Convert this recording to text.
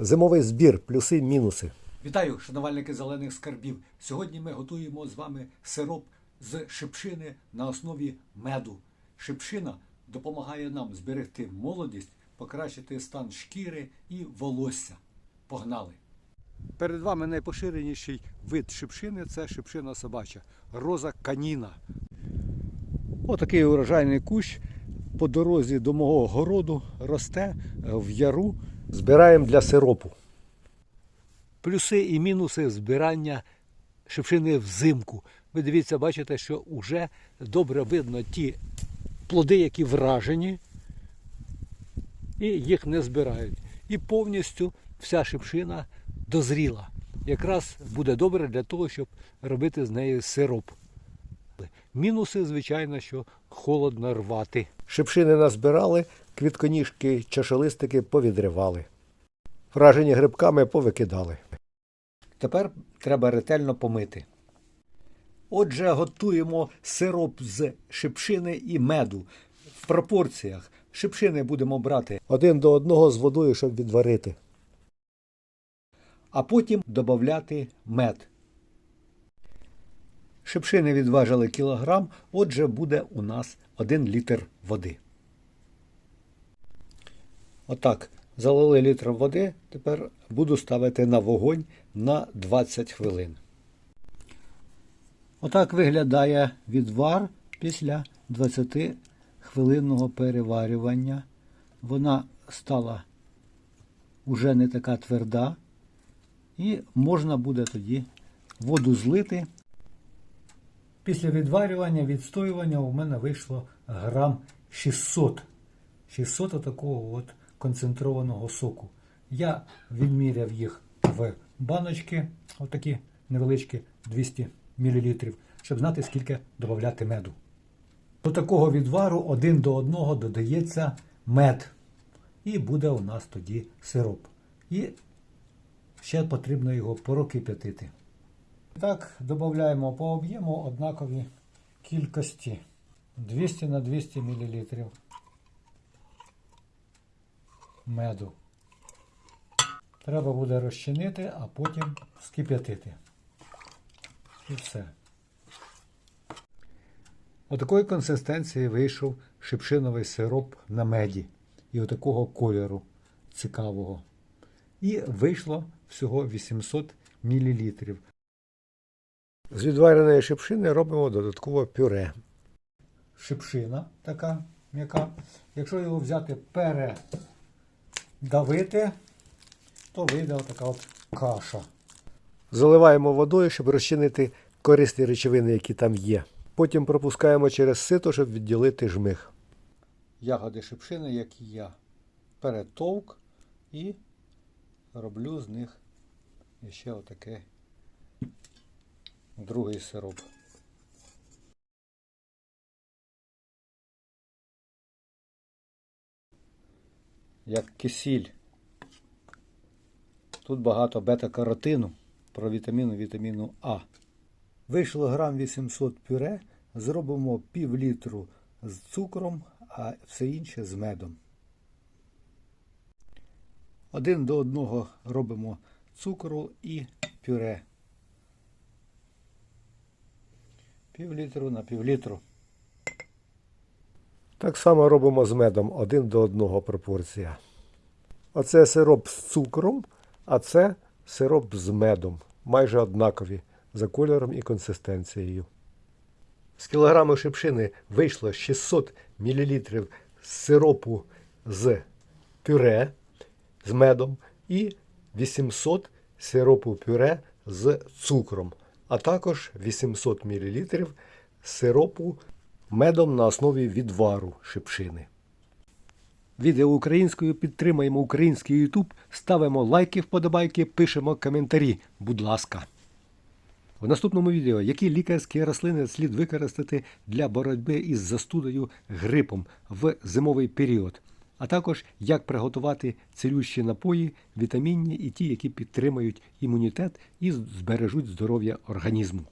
Зимовий збір, плюси, мінуси. Вітаю, шанувальники зелених скарбів. Сьогодні ми готуємо з вами сироп з шипшини на основі меду. Шипшина допомагає нам зберегти молодість, покращити стан шкіри і волосся. Погнали! Перед вами найпоширеніший вид шипшини це шипшина собача, роза каніна. Отакий урожайний кущ по дорозі до мого городу росте в яру. Збираємо для сиропу. Плюси і мінуси збирання шипшини взимку. Ви дивіться, бачите, що вже добре видно ті плоди, які вражені, і їх не збирають. І повністю вся шипшина дозріла. Якраз буде добре для того, щоб робити з неї сироп. Мінуси, звичайно, що холодно рвати. Шипшини назбирали, квітконіжки, чашолистики повідривали. Вражені грибками повикидали. Тепер треба ретельно помити. Отже, готуємо сироп з шипшини і меду в пропорціях. Шипшини будемо брати, Один до одного з водою, щоб відварити. а потім додати мед. Шипшини відважили кілограм, отже, буде у нас 1 літр води. Отак, залили літр води, тепер буду ставити на вогонь на 20 хвилин. Отак виглядає відвар після 20 хвилинного переварювання. Вона стала уже не така тверда, і можна буде тоді воду злити. Після відварювання, відстоювання у мене вийшло грам 600. 600 отакого от концентрованого соку. Я відміряв їх в баночки, отакі невеличкі 200 мл, щоб знати, скільки додати меду. До такого відвару один до одного додається мед. І буде у нас тоді сироп. І ще потрібно його прокип'ятити. Так, додаємо по об'єму однакові кількості 200 на 200 мл меду. Треба буде розчинити, а потім скип'ятити. І все. Отакої консистенції вийшов шипшиновий сироп на меді. І отакого кольору цікавого. І вийшло всього 800 мл. З відвареної шипшини робимо додатково пюре. Шипшина така м'яка. Якщо його взяти передавити, то вийде така от каша. Заливаємо водою, щоб розчинити корисні речовини, які там є. Потім пропускаємо через сито, щоб відділити жмих. ягоди шипшини, як і я, перетовк і роблю з них ще отаке другий сироп. Як кисіль. Тут багато бета-каротину, провітаміну, вітаміну А. Вийшло грам 800 пюре, зробимо пів літру з цукром, а все інше з медом. Один до одного робимо цукру і пюре. Пів літру на пів літру. Так само робимо з медом один до одного пропорція. Оце сироп з цукром, а це сироп з медом. Майже однакові за кольором і консистенцією. З кілограму шипшини вийшло 600 мл сиропу з пюре з медом і 800 сиропу пюре з цукром, а також 800 мл сиропу медом на основі відвару шипшини. Відео українською підтримаємо український YouTube, ставимо лайки, вподобайки, пишемо коментарі. Будь ласка. В наступному відео, які лікарські рослини слід використати для боротьби із застудою грипом в зимовий період, а також як приготувати цілющі напої, вітамінні і ті, які підтримують імунітет і збережуть здоров'я організму.